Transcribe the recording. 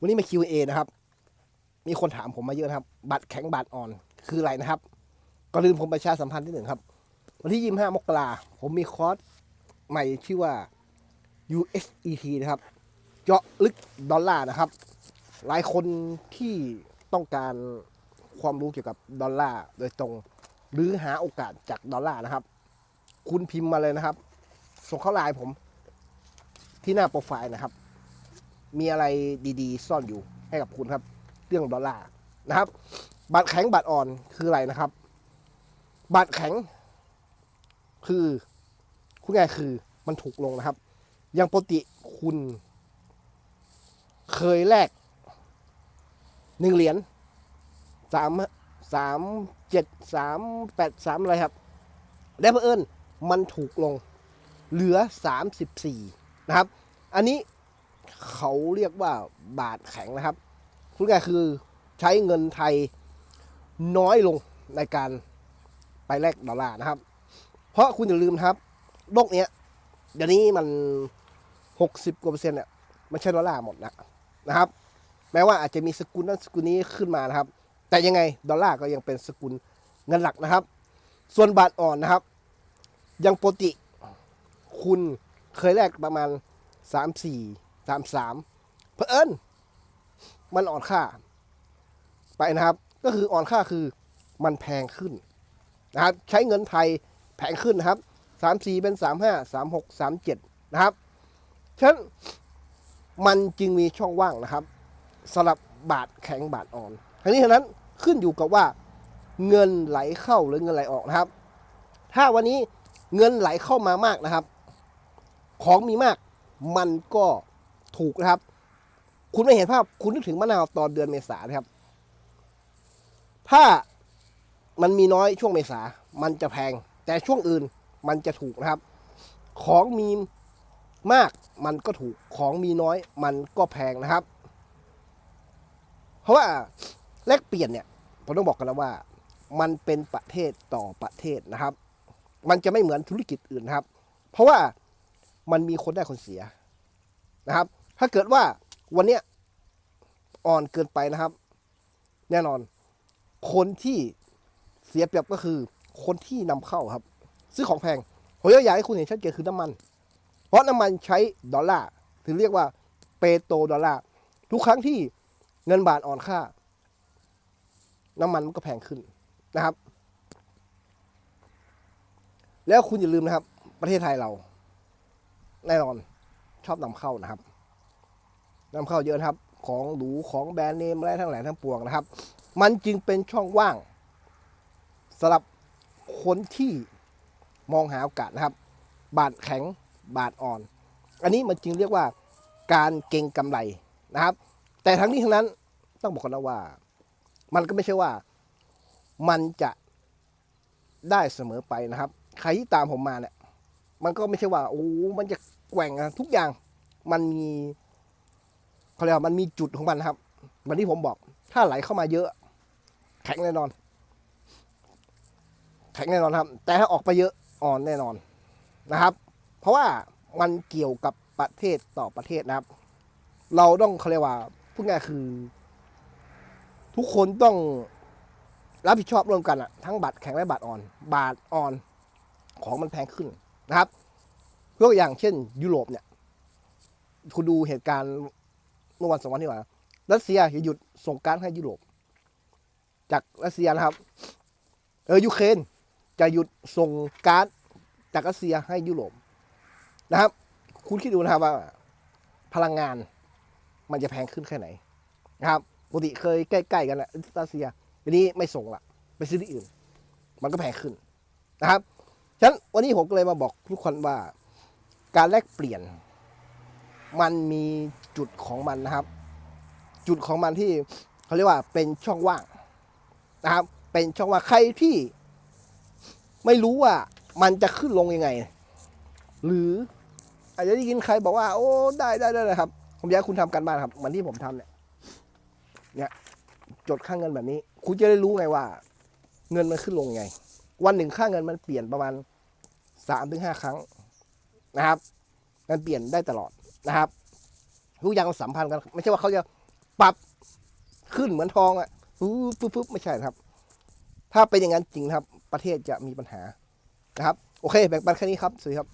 วันนี้มา Q&A นะครับ มีคนถามผมมาเยอะนะครับ บัตรแข็งบัตรอ่อนคืออะไรนะครับก่อนอื่นผมประชาสัมพันธ์ที่หนึ่งครับ วันที่25มกราผมมีคอร์สใหม่ชื่อว่า USET นะครับ เจาะลึกดอลลาร์นะครับ หลายคนที่ต้องการความรู้เกี่ยวกับดอลลาร์โดยตรง หรือหาโอกาสจากดอลลาร์นะครับ คุณพิมพ์มาเลยนะครับ ส่งเข้าไลน์ผมที่หน้าโปรไฟล์นะครับ มีอะไรดีๆ ซ่อนอยู่ให้กับคุณครับ เรื่องดอลลาร์นะครับ บัตรแข็งบัตรอ่อนคืออะไรนะครับ บัตรแข็ง คือคุณไงคือมันถูกลงนะครับ อย่างปกติคุณ เคยแลกหนึ่งเหรียญสามสามเจ็ดสามแปดสามอะไรครับ แล้วเพื่อนมันถูกลง เหลือสามสิบสี่นะครับ อันนี้ เขาเรียกว่าบาทแข็งนะครับพูดง่ายคือใช้เงินไทยน้อยลงในการไปแลกดอลลาร์นะครับ เพราะคุณอย่าลืมครับ โลกเนี้ยเดี๋ยวนี้มันหกสิบกว่าเปอร์เซ็นต์เนี่ยมันใช้ดอลลาร์หมดนะนะครับ แม้ว่าอาจจะมีสกุลนั้นสกุลนี้ขึ้นมานะครับ แต่ยังไงดอลลาร์ก็ยังเป็นสกุลเงินหลักนะครับ ส่วนบาทอ่อนนะครับ ยังปกติคุณเคยแลกประมาณสาม สามสามเพอเอิญมันอ่อนค่า ไปนะครับ ก็คืออ่อนค่าคือมันแพงขึ้นนะครับ ใช้เงินไทยแพงขึ้นนะครับสามสี่เป็นสามห้าสามหกสามเจ็ดนะครับฉะนั้นมันจึงมีช่องว่างนะครับสำหรับบาทแข็งบาทอ่อนทั้งนี้ทั้งนั้นขึ้นอยู่กับว่าเงินไหลเข้าหรือเงินไหลออกนะครับ ถ้าวันนี้เงินไหลเข้ามามากนะครับ ของมีมากมันก็ ถูกนะครับ คุณไม่เห็นภาพคุณนึกถึงมะนาวตอนเดือนเมษานะครับ ถ้ามันมีน้อยช่วงเมษา มันจะแพง แต่ช่วงอื่นมันจะถูกนะครับ ของมีมากมันก็ถูกของมีน้อยมันก็แพงนะครับ เพราะว่าแลกเปลี่ยนเนี่ยผมต้องบอกกันแล้วว่า มันเป็นประเทศต่อประเทศนะครับ มันจะไม่เหมือนธุรกิจอื่นนะครับ เพราะว่ามันมีคนได้คนเสียนะครับ ถ้าเกิดว่าวันเนี้ยอ่อนเกินไปนะครับ แน่นอน คนที่เสียเปรียบก็คือคนที่นำเข้าครับ ซื้อของแพงผมอยากให้คุณเห็นชัดเจนคือน้ำมัน เพราะน้ำมันใช้ดอลลาร์ถึงเรียกว่าเปโตรดอลลาร์ทุกครั้งที่เงินบาทอ่อนค่า น้ำมันมันก็แพงขึ้นนะครับ แล้วคุณอย่าลืมนะครับ ประเทศไทยเรา แน่นอนชอบนำเข้านะครับ นำเข้าเยอะนะครับ ของหรูของแบรนด์เนมอะไรทั้งหลายทั้งปวงนะครับ มันจึงเป็นช่องว่างสำหรับคนที่มองหาโอกาสนะครับ บาทแข็งบาทอ่อน อันนี้มันจึงเรียกว่าการเก็งกำไรนะครับ แต่ทั้งนี้ทั้งนั้นต้องบอกกันนะว่า มันก็ไม่ใช่ว่ามันจะได้เสมอไปนะครับ ใครที่ตามผมมาเนี่ย มันก็ไม่ใช่ว่าโอ้ มันจะแกว่งอะทุกอย่าง มันมี เขาเรียกว่ามันมีจุดของมันนะครับเหมือนที่ผมบอก ถ้าไหลเข้ามาเยอะ แข็งแน่นอน แข็งแน่นอนครับ แต่ถ้าออกไปเยอะอ่อนแน่นอนนะครับ เพราะว่ามันเกี่ยวกับประเทศต่อประเทศนะครับ เราต้องเขาเรียกว่าพูดง่ายคือ ทุกคนต้องรับผิดชอบร่วมกันอะทั้งบัตรแข็งและบัตรอ่อน บาทอ่อนของมันแพงขึ้นนะครับยกอย่างเช่น ยุโรปเนี่ย คุณดูเหตุการณ์ เมื่อวันสองวันที่ผ่านรัสเซียจะหยุดส่งการให้ยุโรป จากรัสเซียนะครับ เออยูเครนจะหยุดส่งการจากรัสเซียให้ยุโรปนะครับ คุณคิดดูนะครับว่า พลังงานมันจะแพงขึ้นแค่ไหนนะครับปกติเคยใกล้ๆกันแหละรัสเซียทีนี้ไม่ส่งละไปซื้อที่อื่น มันก็แพงขึ้นนะครับฉะนั้นวันนี้ผมก็เลยมาบอกทุกคนว่า การแลกเปลี่ยน มันมีจุดของมันนะครับ จุดของมันที่เขาเรียกว่าเป็นช่องว่างนะครับ เป็นช่องว่างใครที่ ไม่รู้ว่ามันจะขึ้นลงยังไง หรืออาจจะได้ยินใครบอกว่า โอ้ได้ได้ได้เลยครับ ผมอยากให้คุณทำกันบ้านครับเหมือนที่ผมทำเนี่ยเนี่ยจดค่าเงินแบบนี้ คุณจะได้รู้ไงว่า เงินมันขึ้นลงยังไง วันหนึ่งค่าเงินมันเปลี่ยนประมาณสามถึงห้าครั้งนะครับ มันเปลี่ยนได้ตลอด นะครับทุกอย่างมันสัมพันธ์กันไม่ใช่ว่าเขาจะปรับขึ้นเหมือนทองอะปุ๊บปุ๊บปุ๊บไม่ใช่นะครับ ถ้าเป็นอย่างนั้นจริงครับ ประเทศจะมีปัญหานะครับ โอเค แบ่งปันแค่นี้ครับสวัสดีครับ